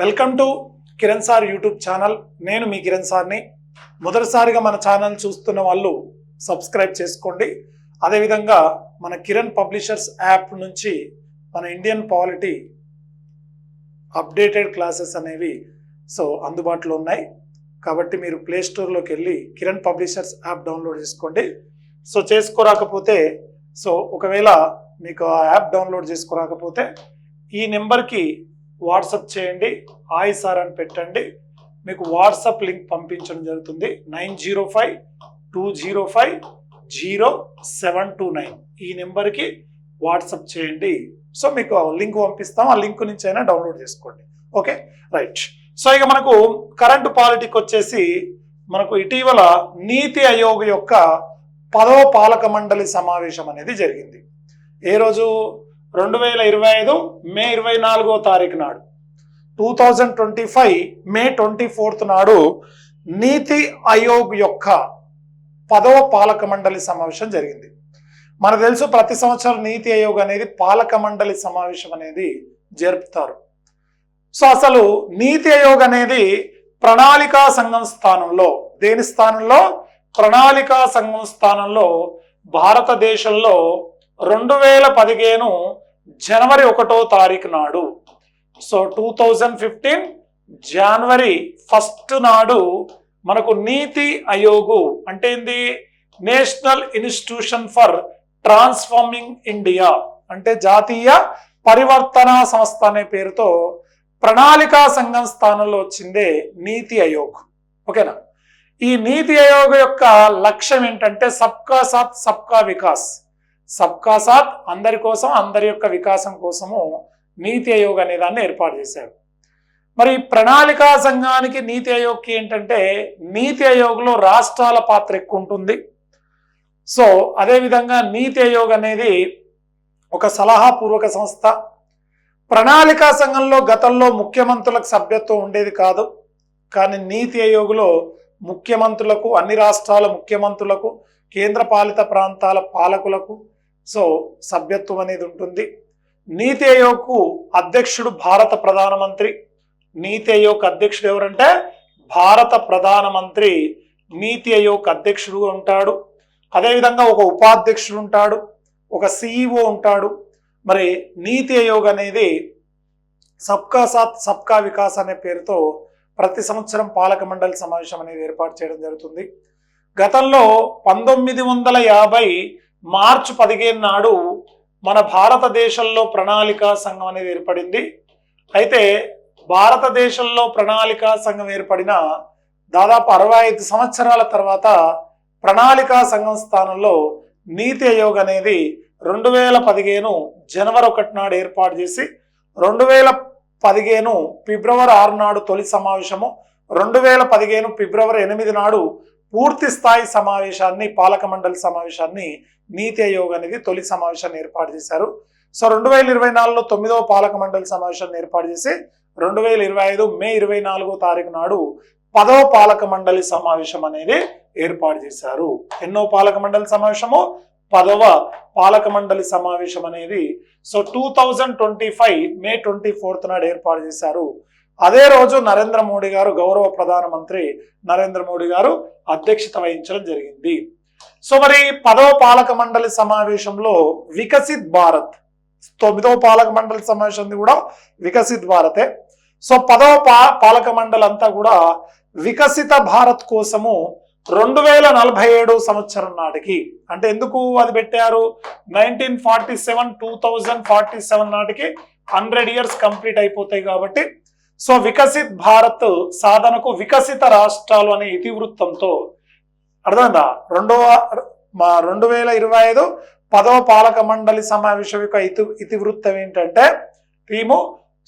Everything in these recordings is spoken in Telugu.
Welcome to Kiran sir YouTube channel. నేను మీ కిరణ్ సార్ని. మొదటిసారిగా మన ఛానల్ చూస్తున్న వాళ్ళు సబ్స్క్రైబ్ చేసుకోండి. అదేవిధంగా మన కిరణ్ పబ్లిషర్స్ యాప్ నుంచి మన ఇండియన్ పాలిటీ అప్డేటెడ్ క్లాసెస్ అనేవి సో అందుబాటులో ఉన్నాయి. కాబట్టి మీరు ప్లే స్టోర్లోకి వెళ్ళి కిరణ్ పబ్లిషర్స్ యాప్ డౌన్లోడ్ చేసుకోండి. సో చేసుకోరాకపోతే సో ఒకవేళ మీకు ఆ యాప్ డౌన్లోడ్ చేసుకోరాకపోతే ఈ నెంబర్కి వాట్సప్ చేయండి హాయ్ సార్ అని పెట్టండి. మీకు వాట్సాప్ లింక్ పంపించడం జరుగుతుంది. Nine zero five two zero five zero seven two nine. ఈ నెంబర్కి వాట్సప్ చేయండి. సో మీకు లింక్ పంపిస్తాం. ఆ లింక్ నుంచి అయినా డౌన్లోడ్ చేసుకోండి. ఓకే? రైట్. సో ఇక మనకు కరెంటు పాలిటిక్ వచ్చేసి మనకు ఇటీవల నీతి ఆయోగ్ యొక్క పదో పాలక మండలి సమావేశం అనేది జరిగింది. ఏ రోజు? రెండు వేల ఇరవై ఐదు మే ఇరవై నాలుగో తారీఖు నాడు. Two thousand twenty five May twenty fourth నాడు నీతి ఆయోగ్ యొక్క పదవ పాలక మండలి సమావేశం జరిగింది. మనకు తెలుసు ప్రతి సంవత్సరం నీతి ఆయోగ్ అనేది పాలక మండలి సమావేశం అనేది జరుపుతారు. సో అసలు నీతి ఆయోగ్ అనేది ప్రణాళికా సంఘం స్థానంలో దేని స్థానంలో? ప్రణాళికా సంఘం స్థానంలో భారతదేశంలో రెండు వేల పదిహేను జనవరి ఒకటో తారీఖు నాడు. So two thousand fifteen January first నాడు మనకు నీతి ఆయోగు అంటే ఏంది? National institution for transforming India అంటే జాతీయ పరివర్తన సంస్థ అనే పేరుతో ప్రణాళికా సంఘం స్థానంలో వచ్చిందే నీతి ఆయోగ్. ఓకేనా? ఈ నీతి ఆయోగ్ యొక్క లక్ష్యం ఏంటంటే సబ్కా సాత్ సబ్కా వికాస్. సబ్కా సాత్ అందరి కోసం అందరి యొక్క వికాసం కోసము నీతి ఆయోగ్ అనే దాన్ని ఏర్పాటు చేశారు. మరి ప్రణాళికా సంఘానికి నీతి ఆయోగ్కి ఏంటంటే నీతి ఆయోగ్లో రాష్ట్రాల పాత్ర ఎక్కువ ఉంటుంది. సో అదేవిధంగా నీతి ఆయోగ్ అనేది ఒక సలహాపూర్వక సంస్థ. ప్రణాళికా సంఘంలో గతంలో ముఖ్యమంత్రులకు సభ్యత్వం ఉండేది కాదు. కానీ నీతి ఆయోగ్లో ముఖ్యమంత్రులకు అన్ని రాష్ట్రాల ముఖ్యమంత్రులకు కేంద్ర పాలిత ప్రాంతాల పాలకులకు సో సభ్యత్వం అనేది ఉంటుంది. నీతి ఆయోగ్కు అధ్యక్షుడు భారత ప్రధానమంత్రి. నీతి ఆయోగ్ అధ్యక్షుడు ఎవరంటే? భారత ప్రధానమంత్రి నీతి ఆయోగ్ అధ్యక్షుడుగా ఉంటాడు. అదేవిధంగా ఒక ఉపాధ్యక్షుడు ఉంటాడు. ఒక సిఇఓ ఉంటాడు. మరి నీతి ఆయోగ్ అనేది సబ్కా సాత్ సబ్కా వికాస్ అనే పేరుతో ప్రతి సంవత్సరం పాలక మండలి సమావేశం అనేది ఏర్పాటు చేయడం జరుగుతుంది. గతంలో పంతొమ్మిది వందల యాభై మార్చి పదిహేను నాడు మన భారతదేశంలో ప్రణాళికా సంఘం అనేది ఏర్పడింది. అయితే భారతదేశంలో ప్రణాళికా సంఘం ఏర్పడిన దాదాపు అరవై ఐదు సంవత్సరాల తర్వాత ప్రణాళికా సంఘం స్థానంలో నీతి ఆయోగ్ అనేది రెండు వేల పదిహేను జనవరి ఒకటి నాడు ఏర్పాటు చేసి రెండు వేల పదిహేను ఫిబ్రవరి ఆరు నాడు తొలి సమావేశము రెండు వేల పదిహేను ఫిబ్రవరి ఎనిమిది నాడు పూర్తి స్థాయి సమావేశాన్ని పాలక మండలి సమావేశాన్ని నీతి ఆయోగ్ అనేది తొలి సమావేశాన్ని ఏర్పాటు చేశారు. సో రెండు వేల ఇరవై నాలుగులో తొమ్మిదవ పాలక మండలి సమావేశాన్ని ఏర్పాటు చేసి రెండు వేల ఇరవై ఐదు మే ఇరవై నాలుగో తారీఖు నాడు పదవ పాలక మండలి సమావేశం అనేది ఏర్పాటు చేశారు. ఎన్నో పాలక మండలి సమావేశము పదవ పాలక మండలి సమావేశం అనేది so two thousand twenty five May twenty fourth నాడు ఏర్పాటు చేశారు. అదే రోజు నరేంద్ర మోడీ గారు గౌరవ ప్రధానమంత్రి నరేంద్ర మోడీ గారు అధ్యక్షత వహించడం జరిగింది. సో మరి పదవ పాలక మండలి సమావేశంలో వికసిత్ భారత్. తొమ్మిదవ పాలక మండలి సమావేశం కూడా వికసిత్ భారతే. సో పదవ పా పాలక మండలి అంతా కూడా వికసిత భారత్ కోసము రెండు వేల నలభై ఏడు సంవత్సరం నాటికి. అంటే ఎందుకు అది పెట్టారు? Nineteen forty seven two thousand forty seven నాటికి హండ్రెడ్ ఇయర్స్ కంప్లీట్ అయిపోతాయి కాబట్టి. సో వికసిత్ భారత్ సాధనకు వికసిత రాష్ట్రాలు అనే ఇతివృత్తంతో అర్థమైందా? రెండవ మా రెండు వేల ఇరవై ఐదు పదవ పాలక మండలి సమావేశం యొక్క ఇతి ఇతివృత్తం ఏంటంటే థీము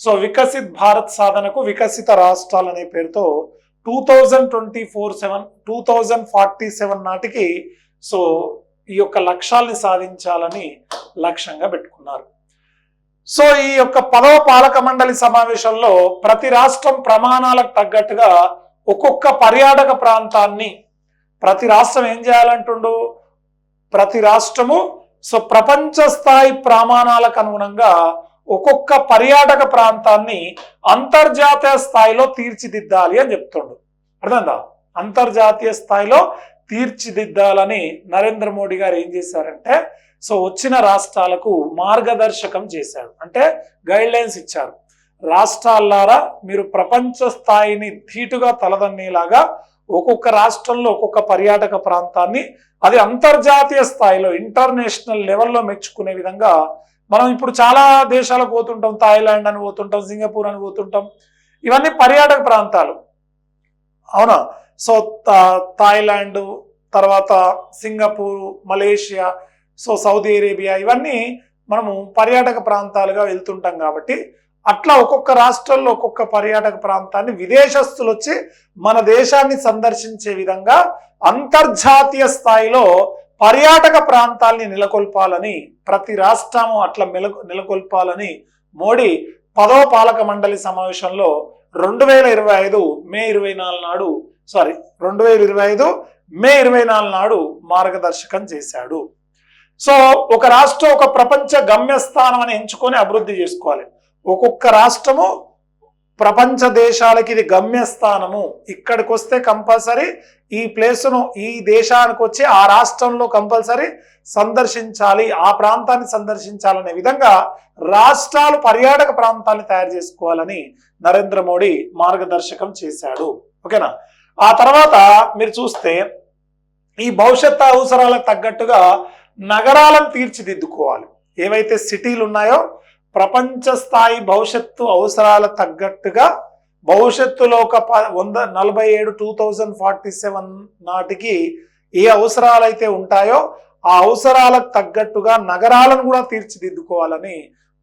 సో వికసిత్ భారత్ సాధనకు వికసిత రాష్ట్రాలు అనే పేరుతో two thousand twenty four seven two thousand forty seven నాటికి సో ఈ యొక్క లక్ష్యాల్ని సాధించాలని లక్ష్యంగా పెట్టుకున్నారు. సో ఈ యొక్క పదవ పాలక మండలి సమావేశంలో ప్రతి రాష్ట్రం ప్రమాణాలకు తగ్గట్టుగా ఒక్కొక్క పర్యాటక ప్రాంతాన్ని ప్రతి రాష్ట్రం ఏం చేయాలంటుండు? ప్రతి రాష్ట్రము సో ప్రపంచ స్థాయి ప్రమాణాలకు అనుగుణంగా ఒక్కొక్క పర్యాటక ప్రాంతాన్ని అంతర్జాతీయ స్థాయిలో తీర్చిదిద్దాలి అని చెప్తుండు. అర్థందా అంతర్జాతీయ స్థాయిలో తీర్చిదిద్దాలని నరేంద్ర మోడీ గారు ఏం చేశారంటే సో వచ్చిన రాష్ట్రాలకు మార్గదర్శకం చేశారు. అంటే గైడ్ లైన్స్ ఇచ్చారు. రాష్ట్రాలారా మీరు ప్రపంచ స్థాయిని ధీటుగా తలదన్నేలాగా ఒక్కొక్క రాష్ట్రంలో ఒక్కొక్క పర్యాటక ప్రాంతాన్ని అది అంతర్జాతీయ స్థాయిలో ఇంటర్నేషనల్ లెవెల్లో మెచ్చుకునే విధంగా మనం ఇప్పుడు చాలా దేశాలకు పోతుంటాం. థాయిలాండ్ అని పోతుంటాం సింగపూర్ అని పోతుంటాం. ఇవన్నీ పర్యాటక ప్రాంతాలు. అవునా? సో థాయిలాండ్ తర్వాత Singapore Malaysia so Saudi Arabia ఇవన్నీ మనము పర్యాటక ప్రాంతాలుగా వెళ్తుంటాం కాబట్టి అట్లా ఒక్కొక్క రాష్ట్రంలో ఒక్కొక్క పర్యాటక ప్రాంతాన్ని విదేశస్తులు వచ్చి మన దేశాన్ని సందర్శించే విధంగా అంతర్జాతీయ స్థాయిలో పర్యాటక ప్రాంతాల్ని నెలకొల్పాలని ప్రతి రాష్ట్రము అట్లా మెల- నెలకొల్పాలని మోడీ పదవ పాలక మండలి సమావేశంలో రెండు వేల ఇరవై ఐదు మే ఇరవై నాలుగు నాడు సారీ రెండు వేల ఇరవై ఐదు మే ఇరవై నాలుగు నాడు మార్గదర్శకం చేశాడు. సో ఒక రాష్ట్రం ఒక ప్రపంచ గమ్యస్థానం అని ఎంచుకొని అభివృద్ధి చేసుకోవాలి. ఒక్కొక్క రాష్ట్రము ప్రపంచ దేశాలకి ఇది గమ్యస్థానము. ఇక్కడికి వస్తే కంపల్సరీ ఈ ప్లేసును ఈ దేశానికి వచ్చి ఆ రాష్ట్రంలో కంపల్సరీ సందర్శించాలి ఆ ప్రాంతాన్ని సందర్శించాలనే విధంగా రాష్ట్రాలు పర్యాటక ప్రాంతాన్ని తయారు చేసుకోవాలని నరేంద్ర మోడీ మార్గదర్శకం చేశాడు. ఓకేనా? ఆ తర్వాత మీరు చూస్తే ఈ భవిష్యత్ అవసరాలకు తగ్గట్టుగా నగరాలను తీర్చిదిద్దుకోవాలి. ఏవైతే సిటీలు ఉన్నాయో ప్రపంచ స్థాయి భవిష్యత్తు అవసరాల తగ్గట్టుగా భవిష్యత్తులో ఒక ప- వంద నలభై ఏడు టూ థౌజండ్ ఫార్టీ సెవెన్ నాటికి ఏ అవసరాలు అయితే ఉంటాయో ఆ అవసరాలకు తగ్గట్టుగా నగరాలను కూడా తీర్చిదిద్దుకోవాలని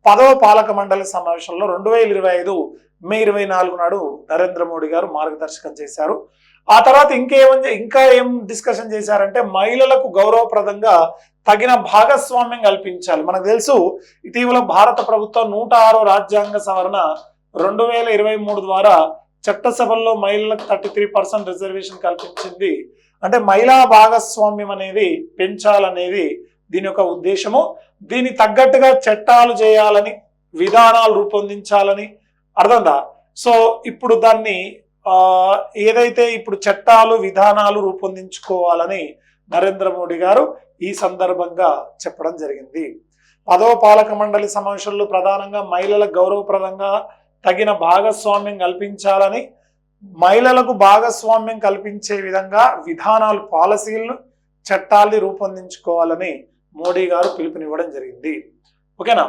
పదవ పాలక మండలి సమావేశంలో రెండు వేల ఇరవై ఐదు మే ఇరవై నాలుగు నాడు నరేంద్ర మోడీ గారు మార్గదర్శకం చేశారు. ఆ తర్వాత ఇంకేమని ఇంకా ఏం డిస్కషన్ చేశారంటే మహిళలకు గౌరవప్రదంగా తగిన భాగస్వామ్యం కల్పించాలి. మనకు తెలుసు ఇటీవల భారత ప్రభుత్వం నూట ఆరో రాజ్యాంగ సవరణ రెండు వేల ఇరవై మూడు ద్వారా చట్టసభల్లో మహిళలకు థర్టీ త్రీ పర్సెంట్ రిజర్వేషన్ కల్పించింది. అంటే మహిళా భాగస్వామ్యం అనేది పెంచాలనేది దీని యొక్క ఉద్దేశము. దీని తగ్గట్టుగా చట్టాలు చేయాలని విధానాలు రూపొందించాలని అర్థందా? సో ఇప్పుడు దాన్ని ఏదైతే ఇప్పుడు చట్టాలు విధానాలు రూపొందించుకోవాలని నరేంద్ర మోడీ గారు ఈ సందర్భంగా చెప్పడం జరిగింది. పదవ పాలక మండలి సమావేశంలో ప్రధానంగా మహిళల గౌరవప్రదంగా తగిన భాగస్వామ్యం కల్పించాలని మహిళలకు భాగస్వామ్యం కల్పించే విధంగా విధానాలు పాలసీలను చట్టాల్ని రూపొందించుకోవాలని మోడీ గారు పిలుపునివ్వడం జరిగింది. ఓకేనా?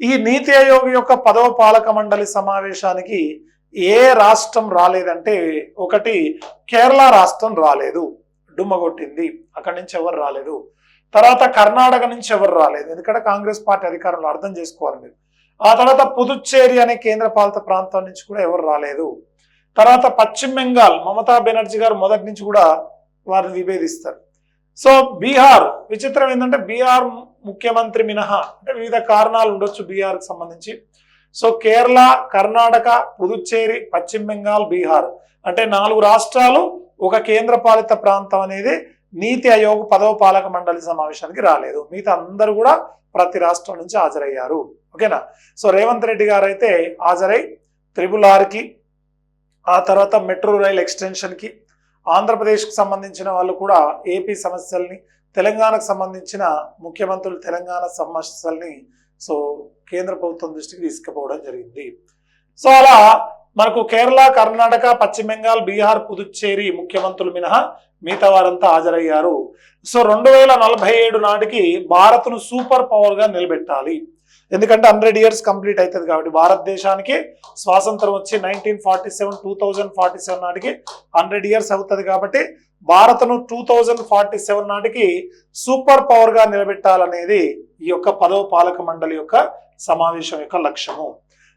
ఈ నీతి ఆయోగ్ యొక్క పదవ పాలక మండలి సమావేశానికి ఏ రాష్ట్రం రాలేదంటే ఒకటి కేరళ రాష్ట్రం రాలేదు. డుమ్మగొట్టింది. అక్కడి నుంచి ఎవరు రాలేదు. తర్వాత కర్ణాటక నుంచి ఎవరు రాలేదు. ఎందుకంటే కాంగ్రెస్ పార్టీ అధికారంలో అర్థం చేసుకోవాలి మీరు. ఆ తర్వాత పుదుచ్చేరి అనే కేంద్ర పాలిత ప్రాంతం నుంచి కూడా ఎవరు రాలేదు. తర్వాత పశ్చిమ బెంగాల్ మమతా బెనర్జీ గారు మొదటి నుంచి కూడా వారిని విభేదిస్తారు. సో బీహార్ విచిత్రం ఏంటంటే బీహార్ ముఖ్యమంత్రి మినహా అంటే వివిధ కారణాలు ఉండొచ్చు బీహార్కి సంబంధించి. సో కేరళ కర్ణాటక పుదుచ్చేరి పశ్చిమ బెంగాల్ బీహార్ అంటే నాలుగు రాష్ట్రాలు ఒక కేంద్ర పాలిత ప్రాంతం అనేది నీతి ఆయోగ్ పదవ పాలక మండలి సమావేశానికి రాలేదు. మిగతా అందరూ కూడా ప్రతి రాష్ట్రం నుంచి హాజరయ్యారు. ఓకేనా? సో రేవంత్ రెడ్డి గారు అయితే హాజరై త్రిబుల్ ఆర్కి ఆ తర్వాత మెట్రో రైల్ ఎక్స్టెన్షన్కి ఆంధ్రప్రదేశ్కి సంబంధించిన వాళ్ళు కూడా ఏపీ సమస్యల్ని తెలంగాణకు సంబంధించిన ముఖ్యమంత్రులు తెలంగాణ సమస్యల్ని సో కేంద్ర ప్రభుత్వం దృష్టికి తీసుకుపోవడం జరిగింది. సో అలా మనకు కేరళ కర్ణాటక పశ్చిమ బెంగాల్ బీహార్ పుదుచ్చేరి ముఖ్యమంత్రులు మినహా మిగతా వారంతా హాజరయ్యారు. సో రెండు వేల నలభై ఏడు నాటికి భారత్ను సూపర్ పవర్గా నిలబెట్టాలి. ఎందుకంటే హండ్రెడ్ ఇయర్స్ కంప్లీట్ అవుతుంది కాబట్టి భారతదేశానికి స్వాతంత్రం వచ్చి nineteen forty seven two thousand forty seven నాటికి హండ్రెడ్ ఇయర్స్ అవుతుంది కాబట్టి భారత్ను టూ థౌజండ్ ఫార్టీ సెవెన్ నాటికి సూపర్ పవర్గా నిలబెట్టాలనేది ఈ యొక్క పదవ పాలక మండలి యొక్క సమావేశం యొక్క లక్ష్యము.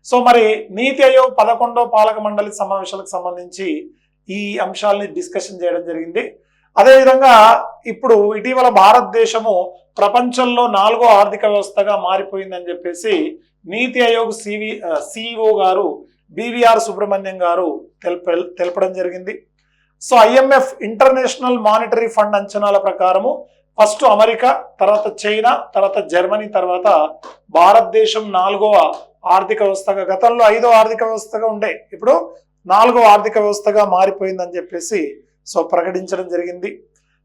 సో మరి నీతి ఆయోగ్ పదకొండవ పాలక మండలి సమావేశాలకు సంబంధించి ఈ అంశాలని డిస్కషన్ చేయడం జరిగింది. అదేవిధంగా ఇప్పుడు ఇటీవల భారతదేశము ప్రపంచంలో నాలుగో ఆర్థిక వ్యవస్థగా మారిపోయిందని చెప్పేసి నీతి ఆయోగ్ సివి సిఇఓ గారు బివిఆర్ సుబ్రహ్మణ్యం గారు తెలప తెలపడం జరిగింది. So IMF international monetary fund అంచనాల ప్రకారము ఫస్ట్ అమెరికా తర్వాత చైనా తర్వాత జర్మనీ తర్వాత భారతదేశం నాలుగవ ఆర్థిక వ్యవస్థగా గతంలో ఐదో ఆర్థిక వ్యవస్థగా ఉండే ఇప్పుడు నాలుగో ఆర్థిక వ్యవస్థగా మారిపోయిందని చెప్పేసి సో ప్రకటించడం జరిగింది.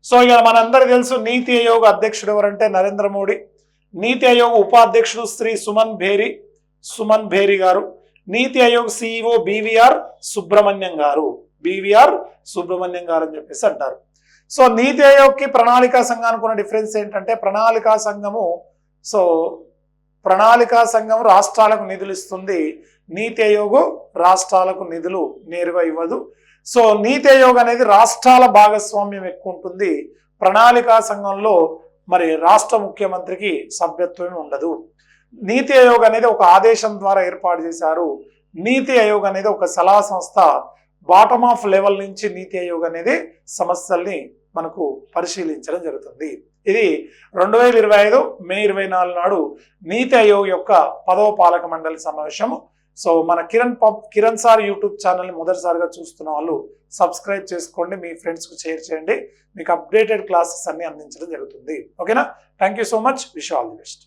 సో ఇక మనందరికీ తెలుసు నీతి ఆయోగ్ అధ్యక్షుడు ఎవరంటే నరేంద్ర మోడీ. నీతి ఆయోగ్ ఉపాధ్యక్షుడు శ్రీ సుమన్ భేరి సుమన్ భేరి గారు. నీతి ఆయోగ్ సిఇఓ బీవీఆర్ సుబ్రహ్మణ్యం గారు. బీవీఆర్ సుబ్రహ్మణ్యం గారు అని చెప్పేసి అంటారు. సో నీతి ఆయోగ్కి ప్రణాళికా సంఘానికి ఉన్న డిఫరెన్స్ ఏంటంటే ప్రణాళికా సంఘము సో ప్రణాళికా సంఘం రాష్ట్రాలకు నిధులు ఇస్తుంది నీతి ఆయోగ్ రాష్ట్రాలకు నిధులు నేరుగా ఇవ్వదు. సో నీతి ఆయోగ్ అనేది రాష్ట్రాల భాగస్వామ్యం ఎక్కువ ఉంటుంది. ప్రణాళికా సంఘంలో మరి రాష్ట్ర ముఖ్యమంత్రికి సభ్యత్వం ఉండదు. నీతి ఆయోగ్ అనేది ఒక ఆదేశం ద్వారా ఏర్పాటు చేశారు. నీతి ఆయోగ్ అనేది ఒక సలహా సంస్థ బాటమ్ ఆఫ్ లెవెల్ నుంచి నీతి ఆయోగ్ అనేది సమస్యల్ని మనకు పరిశీలించడం జరుగుతుంది. ఇది రెండు వేల ఇరవై ఐదు మే ఇరవై నాలుగు నాడు నీతి ఆయోగ్ యొక్క పదవ పాలక మండలి సమావేశము. సో మన కిరణ్ పబ్ కిరణ్ సార్ యూట్యూబ్ ఛానల్ని మొదటిసారిగా చూస్తున్న వాళ్ళు సబ్స్క్రైబ్ చేసుకోండి మీ ఫ్రెండ్స్కు షేర్ చేయండి. మీకు అప్డేటెడ్ క్లాసెస్ అన్ని అందించడం జరుగుతుంది. ఓకేనా? Thank you so much. Wish all the best.